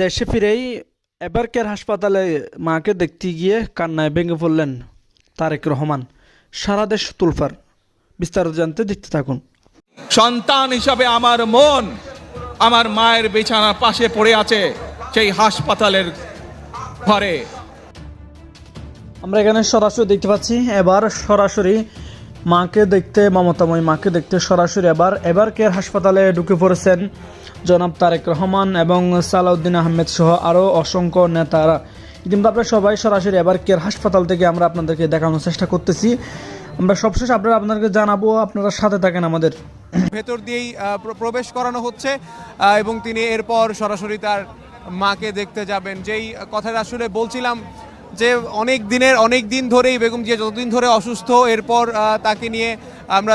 দেশে ফিরেই এবার কেয়ার হাসপাতালে মাকে দেখতে গিয়ে কান্নায় ভেঙে পড়লেন তারেক রহমান। সারা দেশ তুলফার। বিস্তারিত জানতে দেখতে থাকুন। সন্তান হিসাবে আমার মন আমার মায়ের বিছানার পাশে পড়ে আছে সেই হাসপাতালের ঘরে। আমরা এখানে সরাসরি দেখতে পাচ্ছি এবার সরাসরি মাকে দেখতে মমতাময়ী মাকে দেখতে সরাসরি এবার এবার কেয়ার হাসপাতালে ঢুকে পড়েছেন জনাব তারেক রহমান এবং সালাউদ্দিন আহমেদ সহ আরও অসংখ্য নেতারা। ইতিমধ্যে আপনারা সবাই সরাসরি এবার কেয়ার হাসপাতাল থেকে আমরা আপনাদেরকে দেখানোর চেষ্টা করতেছি। আমরা সবশেষ আপনারা আপনাদেরকে জানাব, আপনারা সাথে থাকেন আমাদের। ভেতর দিয়েই প্রবেশ করানো হচ্ছে এবং তিনি এরপর সরাসরি তার মাকে দেখতে যাবেন। যেই কথাটা আসলে বলছিলাম যে অনেক দিনের, অনেক দিন ধরেই বেগম জিয়া যতদিন ধরে অসুস্থ, এরপর তাকে নিয়ে আমরা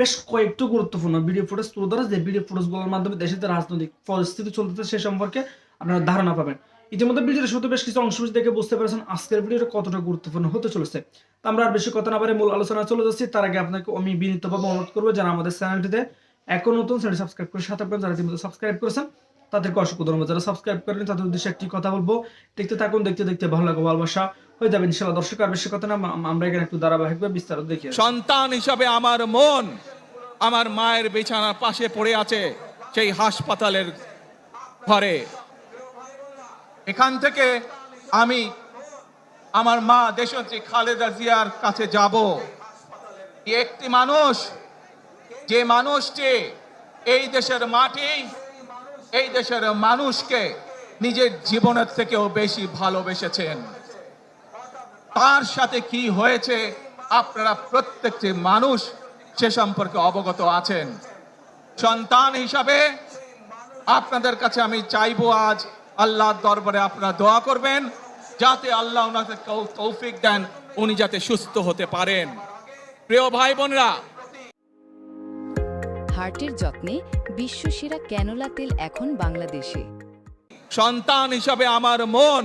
বেশ কয়েকটি গুরুত্বপূর্ণ ভিডিও ফুটেজ তুলে ধরা যে ভিডিও ফুটেজগুলোর মাধ্যমে দেশের যে রাজনৈতিক পরিস্থিতি চলতেছে সে সম্পর্কে আপনারা ধারণা পাবেন। ইতিমধ্যে ভিডিওর শুরুতে বেশ কিছু অংশ দেখে বুঝতে পেরেছেন আজকের ভিডিওটা কতটা গুরুত্বপূর্ণ হতে চলেছে। তা আমরা আর বেশি কথা না পারে মূল আলোচনা চলে যাচ্ছি। তার আগে আপনাকে আমি বিনীতভাবে অনুরোধ করব যারা আমাদের চ্যানেলটিতে এখন নতুন চ্যানেল সাবস্ক্রাইব করে সাথে আপনারা যারা ইতিমধ্যে সাবস্ক্রাইব করেছেন, তাদেরকে অসংখ্য ধন্যবাদ। যারা সাবস্ক্রাইব করেন তাদের উদ্দেশ্যে একটি কথা বলব। দেখতে থাকুন, দেখতে দেখতে ভালো লাগবে ভালোবাসা। হয়ে যাবে ইনশাল্লাহ। দর্শক আর বেশি কথা না আমরা এখানে একটু ধারাবাহিকভাবে বিস্তারিত দেখি সন্তান হিসাবে আমার মন আমার মায়ের বিছানার পাশে পড়ে আছে সেই হাসপাতালের ঘরে। এখান থেকে আমি আমার মা দেশনেত্রী খালেদা জিয়ার কাছে যাব। একটি মানুষ, যে মানুষটি এই দেশের মাটি, এই দেশের মানুষকে নিজের জীবনের থেকেও বেশি ভালোবেসেছেন। তার সাথে কি হয়েছে? আপনারা প্রত্যেকটি মানুষ সে সম্পর্কে অবগত আছেন। সন্তান হিসাবে আপনাদের কাছে আমি চাইব আজ আল্লাহর দরবারে আপনারা দোয়া করবেন যাতে আল্লাহ ওনাকে তৌফিক দেন উনি যাতে সুস্থ হতে পারেন। প্রিয় ভাই বোনরা হার্টের যত্নে বিশ্বসেরা ক্যানোলা তেল এখন বাংলাদেশে। সন্তান হিসাবে আমার মন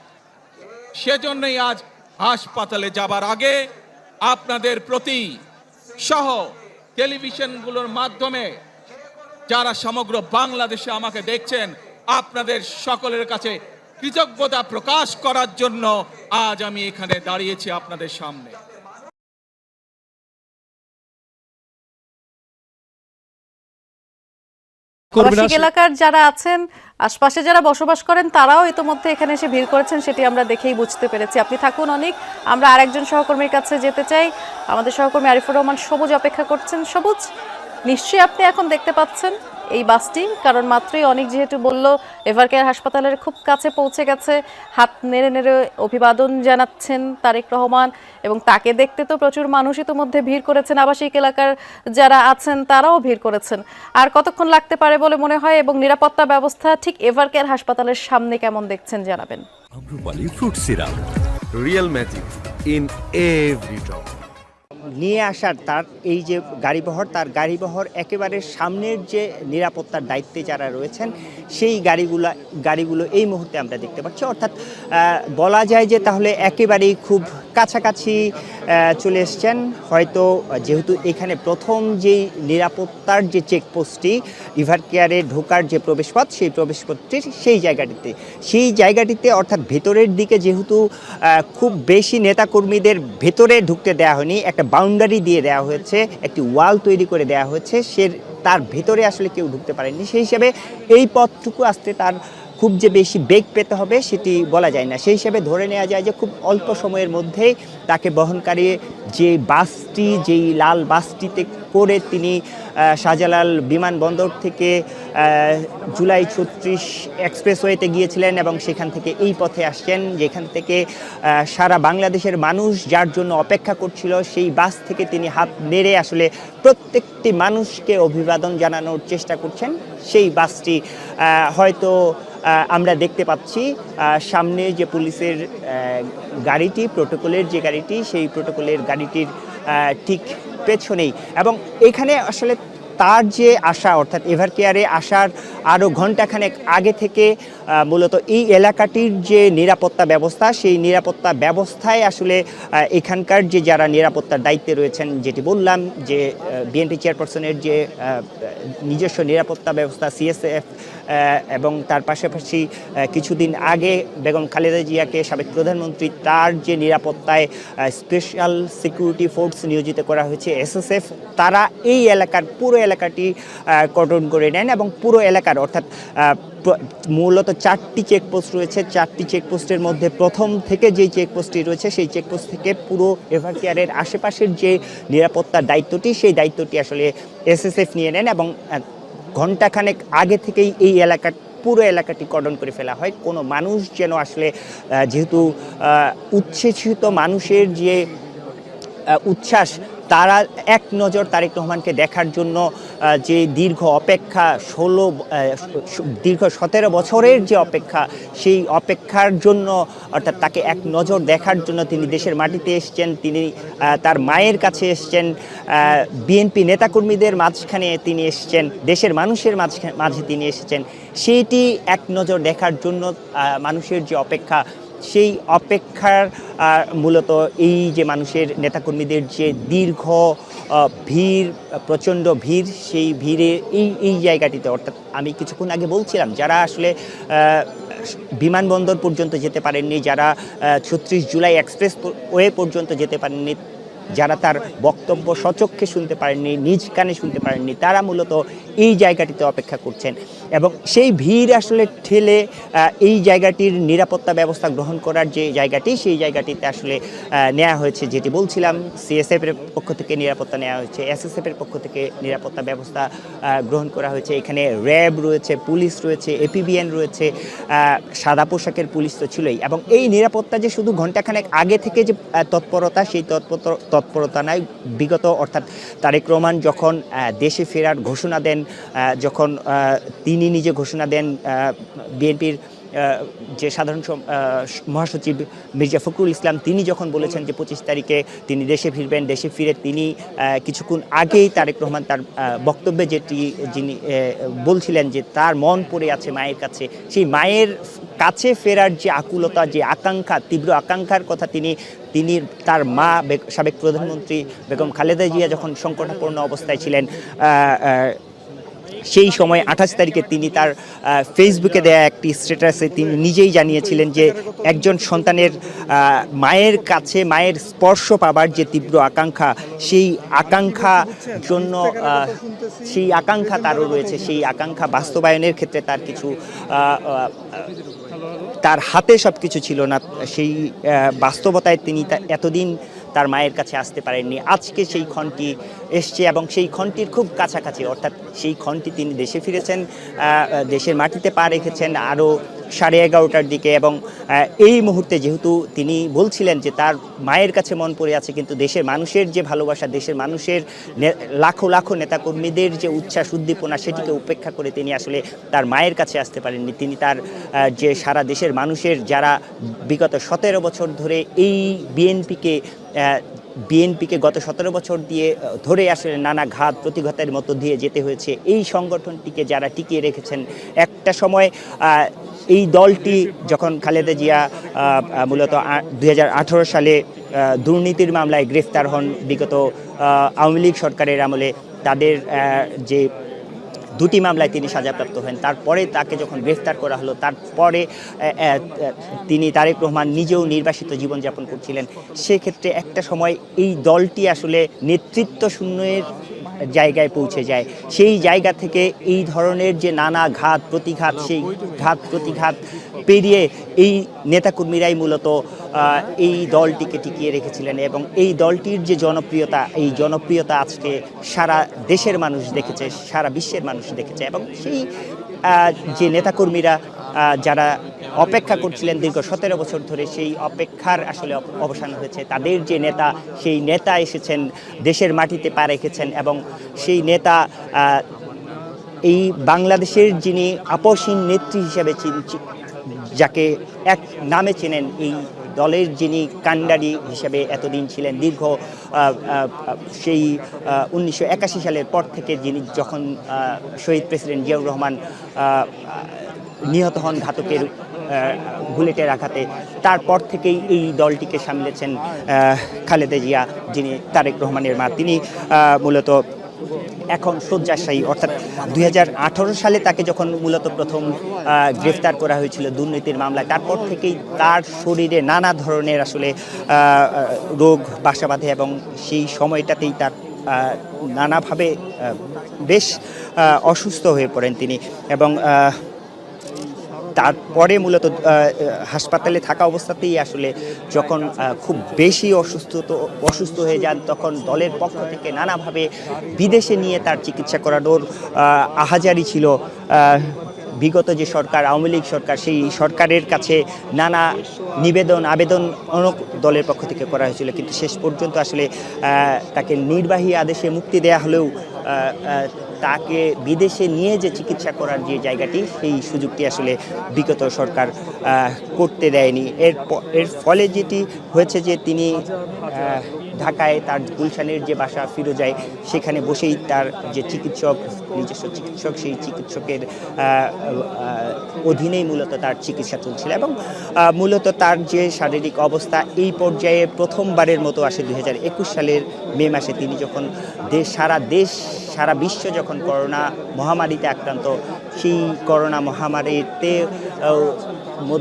সেজন্যই আজ হাসপাতালে যাবার আগে আপনাদের প্রতি সহ টেলিভিশনগুলোর মাধ্যমে যারা সমগ্র বাংলাদেশে আমাকে দেখছেন, আপনাদের সকলের কাছে কৃতজ্ঞতা প্রকাশ করার জন্য আজ আমি এখানে দাঁড়িয়েছি আপনাদের সামনে। আবাসিক এলাকার যারা আছেন আশপাশে যারা বসবাস করেন তারাও ইতোমধ্যে এখানে এসে ভিড় করেছেন সেটি আমরা দেখেই বুঝতে পেরেছি। আপনি থাকুন অনেক। আমরা আরেকজন সহকর্মীর কাছে যেতে চাই। আমাদের সহকর্মী আরিফুর রহমান সবুজ অপেক্ষা করছেন। সবুজ নিশ্চয়ই আপনি এখন দেখতে পাচ্ছেন। এই বাসটি, কারণ মাত্রই অনেক যেহেতু বলল, এভারকেয়ার হাসপাতালের খুব কাছে পৌঁছে গেছে। হাত নেড়ে নেড়ে অভিবাদন জানাচ্ছেন তারেক রহমান এবং তাকে দেখতে তো প্রচুর মানুষ ইতোমধ্যে ভিড় করেছেন। আবাসিক এলাকার যারা আছেন, তারাও ভিড় করেছেন। আর কতক্ষণ লাগতে পারে বলে মনে হয় এবং নিরাপত্তা ব্যবস্থা ঠিক এভারকেয়ার হাসপাতালের সামনে কেমন দেখছেন জানাবেন। Fruit syrup real magic in every drop. নিয়ে আসার তার এই যে গাড়িবহর, তার গাড়িবহর একেবারে সামনের যে নিরাপত্তার দায়িত্বে যারা রয়েছেন, সেই গাড়িগুলো গাড়িগুলো এই মুহূর্তে আমরা দেখতে পাচ্ছি। অর্থাৎ বলা যায় যে তাহলে একেবারেই খুব কাছাকাছি চলে এসছেন। হয়তো যেহেতু এখানে প্রথম যেই নিরাপত্তার যে চেকপোস্টটি ইভার কেয়ারে ঢোকার যে প্রবেশপথ, সেই প্রবেশপথটির সেই জায়গাটিতে। সেই জায়গাটিতে অর্থাৎ ভেতরের দিকে যেহেতু খুব বেশি নেতাকর্মীদের ভেতরে ঢুকতে দেওয়া হয়নি, একটা বাউন্ডারি দিয়ে দেওয়া হয়েছে, একটি ওয়াল তৈরি করে দেওয়া হয়েছে, সে তার ভেতরে আসলে কেউ ঢুকতে পারেনি সেই হিসাবে এই পথটুকু আসতে তার খুব যে বেশি বেগ পেতে হবে সেটি বলা যায় না। সেই হিসাবে ধরে নেওয়া যায় যে খুব অল্প সময়ের মধ্যেই তাকে বহনকারী যে বাসটি, যেই লাল বাসটিতে করে তিনি শাহজালাল বিমানবন্দর থেকে জুলাই ছত্রিশ এক্সপ্রেসওয়েতে গিয়েছিলেন এবং সেখান থেকে এই পথে আসছেন, যেখান থেকে সারা বাংলাদেশের মানুষ যার জন্য অপেক্ষা করছিল, সেই বাস থেকে তিনি হাত নেড়ে আসলে প্রত্যেকটি মানুষকে অভিবাদন জানানোর চেষ্টা করছেন। সেই বাসটি হয়তো আমরা দেখতে পাচ্ছি সামনে যে পুলিশের গাড়িটি, প্রোটোকলের যে গাড়িটি, সেই প্রোটোকলের গাড়িটির ঠিক পেছনেই। এবং এখানে আসলে তার যে আশা, অর্থাৎ এভার কেয়ারে আসার আরও ঘন্টাখানেক আগে থেকে মূলত এই এলাকাটির যে নিরাপত্তা ব্যবস্থা, সেই নিরাপত্তা ব্যবস্থায় আসলে এখানকার যে যারা নিরাপত্তার দায়িত্বে রয়েছেন, যেটি বললাম যে বিএনপি চেয়ারপারসনের যে নিজস্ব নিরাপত্তা ব্যবস্থা, সিএসএফ এবং তার পাশাপাশি কিছুদিন আগে বেগম খালেদা জিয়াকে সাবেক প্রধানমন্ত্রী, তার যে নিরাপত্তায় স্পেশাল সিকিউরিটি ফোর্স নিয়োজিত করা হয়েছে এসএসএফ তারা এই এলাকার পুরো এলাকাটি করে নেন এবং পুরো এলাকার অর্থাৎ মূলত চারটি চেকপোস্ট রয়েছে। চারটি চেকপোস্টের মধ্যে প্রথম থেকে যেই চেকপোস্টটি রয়েছে সেই চেকপোস্ট থেকে পুরো এভার কেয়ারের আশেপাশের যে নিরাপত্তার দায়িত্বটি সেই দায়িত্বটি আসলে এসএসএফ নিয়ে নেন এবং ঘণ্টাখানেক আগে থেকেই এই এলাকার পুরো এলাকাটি কর্ডন করে ফেলা হয়। কোনো মানুষ যেন আসলে যেহেতু আহ, উচ্ছ্বসিত মানুষের যে উচ্ছ্বাস তারা এক নজর তারেক রহমানকে দেখার জন্য যে দীর্ঘ অপেক্ষা ষোলো দীর্ঘ সতেরো বছরের যে অপেক্ষা, সেই অপেক্ষার জন্য, অর্থাৎ তাকে এক নজর দেখার জন্য তিনি দেশের মাটিতে এসছেন, তিনি তার মায়ের কাছে এসছেন বিএনপি নেতাকর্মীদের মাঝখানে তিনি এসছেন, দেশের মানুষের মাঝে তিনি এসেছেন। সেইটি এক নজর দেখার জন্য মানুষের যে অপেক্ষা সেই অপেক্ষার মূলত এই যে মানুষের নেতাকর্মীদের যে দীর্ঘ ভিড়, প্রচণ্ড ভিড়, সেই ভিড়ে এই এই জায়গাটিতে, অর্থাৎ আমি কিছুক্ষণ আগে বলছিলাম, যারা আসলে বিমানবন্দর পর্যন্ত যেতে পারেননি, যারা ছত্রিশ জুলাই এক্সপ্রেস ওয়ে পর্যন্ত যেতে পারেননি যারা তার বক্তব্য সচক্ষে শুনতে পারেননি, নিজ কানে শুনতে পারেননি, তারা মূলত এই জায়গাটিতে অপেক্ষা করছেন। এবং সেই ভিড় আসলে ঠেলে এই জায়গাটির নিরাপত্তা ব্যবস্থা গ্রহণ করার যে জায়গাটি, সেই জায়গাটিতে আসলে নেওয়া হয়েছে যেটি বলছিলাম সিএসএফ এর পক্ষ থেকে নিরাপত্তা নেওয়া হয়েছে এসএসএফ এর পক্ষ থেকে নিরাপত্তা ব্যবস্থা গ্রহণ করা হয়েছে। এখানে র্যাব রয়েছে, পুলিশ রয়েছে এপিবিএন রয়েছে সাদা পোশাকের পুলিশ তো ছিলই। এবং এই নিরাপত্তা যে শুধু ঘন্টাখানেক আগে থেকে যে তৎপরতা, সেই তৎপর তৎপরতা নাই। বিগত অর্থাৎ তারেক রহমান যখন দেশে ফেরার ঘোষণা দেন যখন তিনি নিজে ঘোষণা দেন বিএনপির যে সাধারণ মহাসচিব মির্জা ফখরুল ইসলাম, তিনি যখন বলেছেন যে পঁচিশ তারিখে তিনি দেশে ফিরবেন, দেশে ফিরে তিনি কিছুক্ষণ আগেই তারেক রহমান তার বক্তব্যে যেটি যিনি বলছিলেন যে তার মন পড়ে আছে মায়ের কাছে, সেই মায়ের কাছে ফেরার যে আকুলতা, যে আকাঙ্ক্ষা, তীব্র আকাঙ্ক্ষার কথা তিনি তিনি তার মা সাবেক প্রধানমন্ত্রী বেগম খালেদা জিয়া যখন সংকটাপন্ন অবস্থায় ছিলেন সেই সময় আঠাশ তারিখে তিনি তার ফেসবুকে দেয়া একটি স্ট্যাটাসে তিনি নিজেই জানিয়েছিলেন যে একজন সন্তানের মায়ের কাছে, মায়ের স্পর্শ পাবার যে তীব্র আকাঙ্ক্ষা, সেই আকাঙ্ক্ষা জন্য সেই আকাঙ্ক্ষা তারও রয়েছে। সেই আকাঙ্ক্ষা বাস্তবায়নের ক্ষেত্রে তার কিছু তার হাতে সব কিছু ছিল না। সেই বাস্তবতায় তিনি এতদিন তার মায়ের কাছে আসতে পারেননি। আজকে সেই ক্ষণটি এসছে এবং সেই ক্ষণটির খুব কাছাকাছি, অর্থাৎ সেই ক্ষণটি তিনি দেশে ফিরেছেন দেশের মাটিতে পা রেখেছেন, আরও সাড়ে এগারোটার দিকে এবং এই মুহূর্তে যেহেতু তিনি বলছিলেন যে তার মায়ের কাছে মন পড়ে আছে, কিন্তু দেশের মানুষের যে ভালোবাসা, দেশের মানুষের লাখো লাখো নেতাকর্মীদের যে উচ্ছ্বাস, উদ্দীপনা সেটিকে উপেক্ষা করে তিনি আসলে তার মায়ের কাছে আসতে পারেননি। তিনি তার যে সারা দেশের মানুষের যারা বিগত সতেরো বছর ধরে এই বিএনপিকে বিএনপিকে গত সতেরো বছর দিয়ে ধরে আসলে নানা ঘাত প্রতিঘাতের মতো দিয়ে যেতে হয়েছে। এই সংগঠনটিকে যারা টিকিয়ে রেখেছেন, একটা সময় এই দলটি যখন খালেদা জিয়া মূলত দু হাজার আঠেরো সালে দুর্নীতির মামলায় গ্রেফতার হন, বিগত আওয়ামী লীগ সরকারের আমলে, তাদের যে দুটি মামলায় তিনি সাজাপ্রাপ্ত হন। তারপরে তাকে যখন গ্রেফতার করা হলো, তারপরে তিনি তারেক রহমান নিজেও নির্বাসিত জীবনযাপন করছিলেন। সেক্ষেত্রে একটা সময় এই দলটি আসলে নেতৃত্ব শূন্যের জায়গায় পৌঁছে যায়। সেই জায়গা থেকে এই ধরনের যে নানা ঘাত প্রতিঘাত সেই ঘাত প্রতিঘাত পেরিয়ে এই নেতাকর্মীরাই মূলত এই দলটিকে টিকিয়ে রেখেছিলেন এবং এই দলটির যে জনপ্রিয়তা, এই জনপ্রিয়তা আজকে সারা দেশের মানুষ দেখেছে, সারা বিশ্বের মানুষ দেখেছে এবং সেই যে নেতাকর্মীরা যারা অপেক্ষা করছিলেন দীর্ঘ সতেরো বছর ধরে, সেই অপেক্ষার আসলে অবসান হয়েছে। তাদের যে নেতা, সেই নেতা এসেছেন, দেশের মাটিতে পা রেখেছেন এবং সেই নেতা এই বাংলাদেশের যিনি আপসীন নেত্রী হিসেবে যাকে এক নামে চেনেন, এই দলের যিনি কান্ডারি হিসেবে এতদিন ছিলেন, দীর্ঘ সেই উনিশশো একাশি সালের পর থেকে যিনি যখন শহীদ প্রেসিডেন্ট জিয়াউর রহমান নিহত হন ঘাতকের বুলেটের আঘাতে, তারপর থেকেই এই দলটিকে সামলেছেন খালেদা জিয়া, যিনি তারেক রহমানের মা। তিনি মূলত এখন শয্যাশায়ী, অর্থাৎ দুই হাজার আঠারো সালে তাকে যখন মূলত প্রথম গ্রেফতার করা হয়েছিল দুর্নীতির মামলায়, তারপর থেকেই তার শরীরে নানা ধরনের আসলে রোগ বাসা বাঁধে এবং সেই সময়টাতেই তার নানাভাবে বেশ অসুস্থ হয়ে পড়েন তিনি এবং তারপরে মূলত হাসপাতালে থাকা অবস্থাতেই আসলে যখন খুব বেশি অসুস্থ অসুস্থ হয়ে যান, তখন দলের পক্ষ থেকে নানাভাবে বিদেশে নিয়ে তার চিকিৎসা করানোর আহাজারি ছিল। বিগত যে সরকার, আওয়ামী লীগ সরকার, সেই সরকারের কাছে নানা নিবেদন, আবেদন অনেক দলের পক্ষ থেকে করা হয়েছিল। কিন্তু শেষ পর্যন্ত আসলে তাকে নির্বাহী আদেশে মুক্তি দেয়া হলেও তাকে বিদেশে নিয়ে যে চিকিৎসা করার যে জায়গাটি, সেই সুযোগটি আসলে বিগত সরকার করতে দেয়নি। এর এর ফলে যেটি হয়েছে যে তিনি ঢাকায় তার গুলশানের যে বাসা ফিরোজায়, সেখানে বসেই তার যে চিকিৎসক, নিজস্ব চিকিৎসক, সেই চিকিৎসকের অধীনেই মূলত তার চিকিৎসা চলছিল এবং মূলত তার যে শারীরিক অবস্থা, এই পর্যায়ে প্রথমবারের মতো আসে দু হাজার একুশ সালের মে মাসে তিনি যখন দেশ, সারা দেশ, সারা বিশ্ব যখন করোনা মহামারীতে আক্রান্ত, সেই করোনা মহামারীতে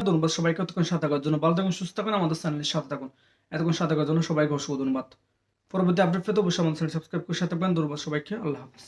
ধন্যবাদ সবাইকে, এতক্ষণ সাথে থাকার জন্য। ভালো থাকুন, সুস্থ থাকুন, আমাদের চ্যানেলের সাথে থাকুন। এতক্ষণ সাথে থাকার জন্য সবাইকে অসংখ্য ধন্যবাদ। পরবর্তী আপডেট পেতে অবশ্যই আমাদের চ্যানেল সাবস্ক্রাইব করে সাথে থাকবেন। ধন্যবাদ সবাইকে, আল্লাহ হাফিজ।